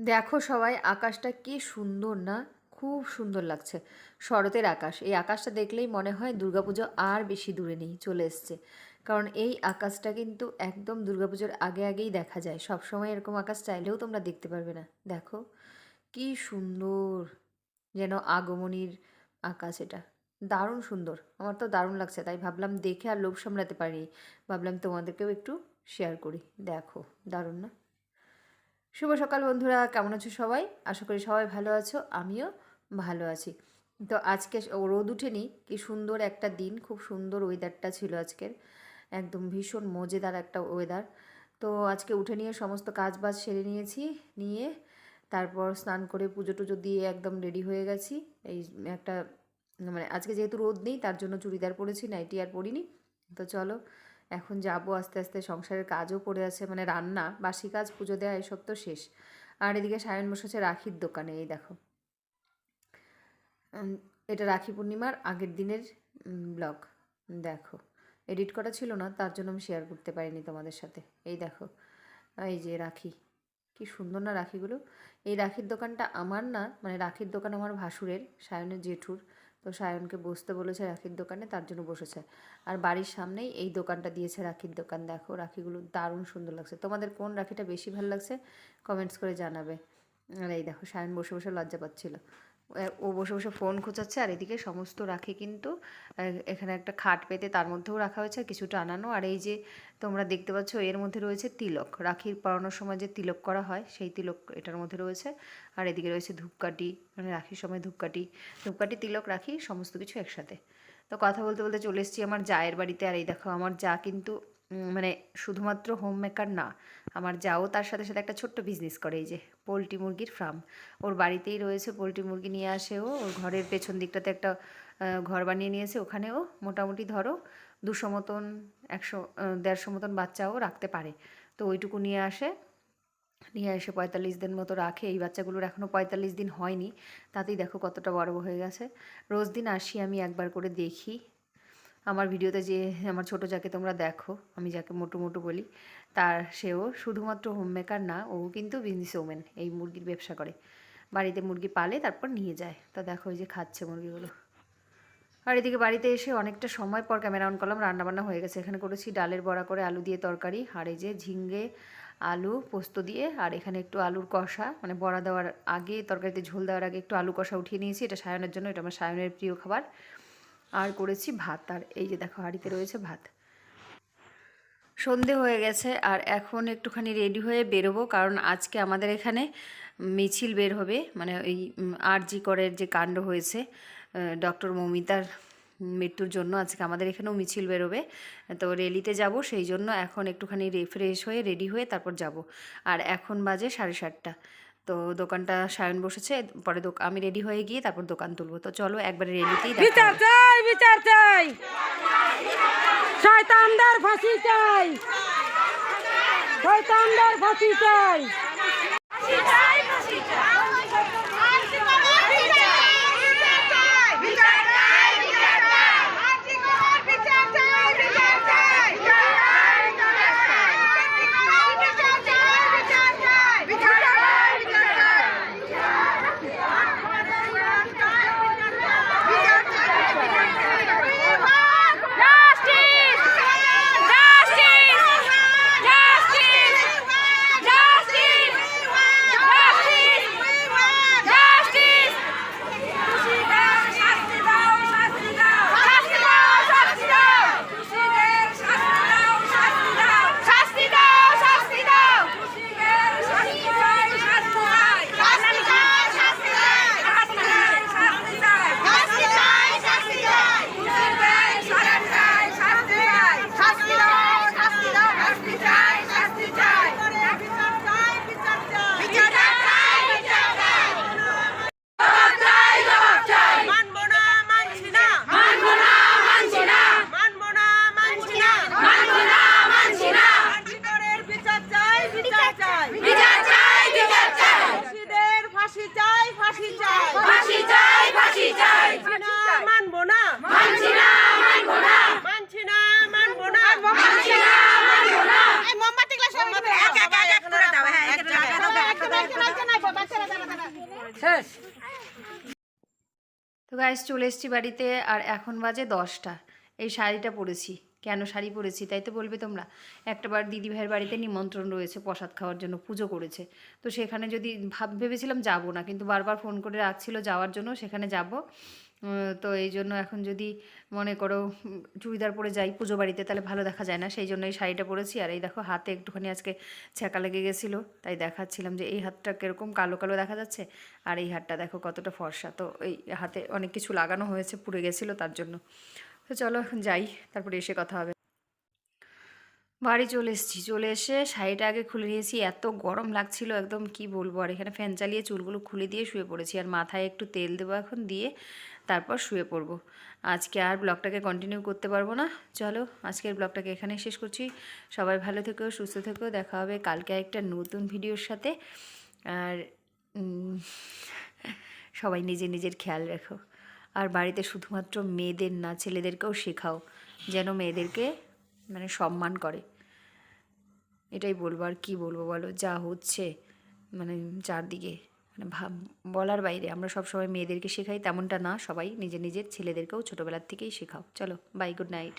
দেখো সবাই, আকাশটা কি সুন্দর না? খুব সুন্দর লাগছে। শরতের আকাশ। এই আকাশটা দেখলেই মনে হয় দুর্গাপুজো আর বেশি দূরে নেই, চলে এসছে। কারণ এই আকাশটা কিন্তু একদম দুর্গাপুজোর আগে আগেই দেখা যায়। সব সময় এরকম আকাশ চাইলেও তোমরা দেখতে পারবে না। দেখো, কি সুন্দর যেন আগমনীর আকাশ এটা। দারুণ সুন্দর। আমার তো দারুণ লাগছে। তাই ভাবলাম দেখে আর লোভ সামলাতে পারিনি। ভাবলাম তোমাদেরকেও একটু শেয়ার করি। দেখো, দারুণ না? শুভ সকাল বন্ধুরা, কেমন আছো সবাই? আশা করি সবাই ভালো আছো, আমিও ভালো আছি। তো আজকে রোদ উঠেনি, কি সুন্দর একটা দিন, খুব সুন্দর ওয়েদারটা ছিল আজকের। একদম ভীষণ মজেদার একটা ওয়েদার তো আজকে উঠে নিয়ে সমস্ত কাজ বাজ সেরে নিয়েছি, নিয়ে তারপর স্নান করে পুজো টুজো দিয়ে একদম রেডি হয়ে গেছি। এই একটা মানে আজকে যেহেতু রোদ নেই, তার জন্য চুড়িদার পরেছি নাইটি আর পরিনি। তো চলো এখন যাব আস্তে আস্তে, সংসারের কাজও পড়ে আছে মানে রান্না, বাসি কাজ, পুজো দেওয়া এসব তো শেষ। আর এদিকে সায়ন বসেছে রাখির দোকানে, এই দেখো। এটা রাখি পূর্ণিমার আগের দিনের ব্লগ। দেখো, এডিট করা ছিল না, তার জন্য আমি শেয়ার করতে পারিনি তোমাদের সাথে। এই দেখো, এই যে রাখি, কি সুন্দর না রাখিগুলো? এই রাখির দোকানটা আমার না মানে রাখির দোকান আমার ভাসুরের, সায়নের জেঠুর। তো সায়নকে বসতে বলেছে রাখির দোকানে, তার জন্য বসেছে। আর বাড়ির সামনেই এই দোকানটা দিয়েছে রাখির দোকান। দেখো, রাখিগুলো দারুণ সুন্দর লাগছে। তোমাদের কোন রাখিটা বেশি ভালো লাগছে? কমেন্টস করে জানাবে। আর এই দেখো, সায়ন বসে বসে লজ্জা পাচ্ছিল। ও- বসে বসে ফোন খোঁচাচ্ছে আর এদিকে সমস্ত রাখি কিন্তু এখানে একটা খাট পেতে তার মধ্যেও রাখা হয়েছে কিছু টানানো আর এই যে তোমরা দেখতে পাচ্ছ এর মধ্যে রয়েছে তিলক। রাখির পরানোর সময় যে তিলক করা হয়, সেই তিলক এটার মধ্যে রয়েছে। আর এদিকে রয়েছে ধূপকাঠি মানে রাখির সময় ধূপকাঠি। ধূপকাঠি, তিলক, রাখি, সমস্ত কিছু একসাথে। তো কথা বলতে বলতে চলে এসেছি আমার জায়ের বাড়িতে। আর এই দেখো, আমার যা কিন্তু মানে শুধুমাত্র হোম মেকার না, আমার যাও তার সাথে সাথে একটা ছোট্ট বিজনেস করে, এই যে পোলট্রি মুরগির ফার্ম ওর বাড়িতেই রয়েছে পোলট্রি মুরগি নিয়ে আসে ও, ওর ঘরের পেছন দিকটাতে একটা ঘর বানিয়ে নিয়েছে ওখানেও মোটামুটি ধরো দুশো মতন, একশো দেড়শো মতন বাচ্চাও রাখতে পারে। তো ওইটুকু নিয়ে আসে, নিয়ে এসে পঁয়তাল্লিশ দিন মতো রাখে, এই বাচ্চাগুলোর এখনও পঁয়তাল্লিশ দিন হয়নি, তাতেই দেখো কতটা বড় হয়ে গেছে। রোজ দিন আসি আমি একবার করে দেখি আমার ভিডিওতে যে আমার ছোটো যাকে তোমরা দেখো, আমি যাকে মোটু মোটু বলি, তার সেও শুধুমাত্র হোম মেকার না, ও কিন্তু বিজনেস ওমেন এই মুরগির ব্যবসা করে। বাড়িতে মুরগি পালে তারপর নিয়ে যায়। তা দেখো ওই যে খাচ্ছে মুরগিগুলো। আর এদিকে বাড়িতে এসে অনেকটা সময় পর ক্যামেরা অন করলাম, রান্নাবান্না হয়ে গেছে। এখানে করেছি ডালের বড়া করে আলু দিয়ে তরকারি, আর এই যে ঝিঙ্গে আলু, পোস্ত দিয়ে, আর এখানে একটু আলুর কষা মানে বড়া দেওয়ার আগে, তরকারিতে ঝোল দেওয়ার আগে একটু আলু কষা উঠিয়ে নিয়েছি। এটা সায়নের জন্য, এটা আমার সায়নের প্রিয় খাবার। আর করেছি ভাত। আর এই যে দেখো, হাঁড়িতে রয়েছে ভাত। সন্ধে হয়ে গেছে, আর এখন একটুখানি রেডি হয়ে বেরোবো, কারণ আজকে আমাদের এখানে মিছিল বের হবে। মানে ওই আর জি করের যে কাণ্ড হয়েছে ডক্টর মমিতার মৃত্যুর জন্য আজকে আমাদের এখানেও মিছিল বেরোবে। তো রেলিতে যাব, সেই জন্য এখন একটুখানি রিফ্রেশ হয়ে রেডি হয়ে তারপর যাব। আর এখন বাজে সাড়ে সাতটা। তো দোকানটা সায়ন বসেছে, পরে আমি রেডি হয়ে গিয়ে তারপর দোকান তুলবো। তো চলো একবারে রেডিতেই বিচার চাই বিচার চাই। শয়তানদার ফাঁসি চাই। শয়তানদার ফাঁসি চাই। শেষ। তো গাইস চলে এসেছি বাড়িতে, আর এখন বাজে দশটা। এই শাড়িটা পরেছি। কেন শাড়ি পরেছি, তাই তো বলবে তোমরা? একটাবার দিদি ভাইয়ের বাড়িতে নিমন্ত্রণ রয়েছে প্রসাদ খাওয়ার জন্য, পুজো করেছে। তো সেখানে যদি ভাব ভেবেছিলাম যাব না, কিন্তু বারবার ফোন করে রাখছিল যাওয়ার জন্য, সেখানে যাব। তো এই জন্য এখন যদি মনে করো চুড়িদার পরে যাই পুজো বাড়িতে, তাহলে ভালো দেখা যায় না। সেই জন্য এই শাড়িটা পরেছি। আর এই দেখো, হাতে একটুখানি আজকে ছ্যাঁকা লেগে গেছিল। তাই দেখাচ্ছিলাম যে এই হাতটা কীরকম কালো কালো দেখা যাচ্ছে। আর এই হাতটা দেখো, কতটা ফর্সা। তো এই হাতে অনেক কিছু লাগানো হয়েছে, পুড়ে গেছিল তার জন্য। তো চলো, যাই। তারপরে এসে কথা হবে। বাড়ি চলে এসেছি, চলে এসে শাড়িটা আগে খুলে নিয়েছি, এত গরম লাগছিল একদম কি বলব, আর এখানে ফ্যান চালিয়ে চুলগুলো খুলে দিয়ে শুয়ে পড়েছি, আর মাথায় একটু তেল দেবো এখন দিয়ে তারপর শুয়ে পড়ব। আজকে আর ব্লগটাকে কন্টিনিউ করতে পারব না। চলো, আজকের ব্লগটাকে এখানেই শেষ করছি। সবাই ভালো থেকো, সুস্থ থেকো, দেখা হবে কালকে একটা নতুন ভিডিওর সাথে। আর সবাই নিজের নিজের খেয়াল রেখো। আর বাড়িতে শুধুমাত্র মেয়েদের না, ছেলেদেরকেও শেখাও, যেন মেয়েদেরকে মানে সম্মান করে। এটাই বলব আর কী বলব বলো? যা হচ্ছে মানে চারদিকে মানে ভাব বলার বাইরে। আমরা সব সময় মেয়েদেরকে শেখাই, তেমনটা না। সবাই নিজে নিজের ছেলেদেরকেও ছোটোবেলার থেকেই শেখাও। চলো বাই গুড নাইট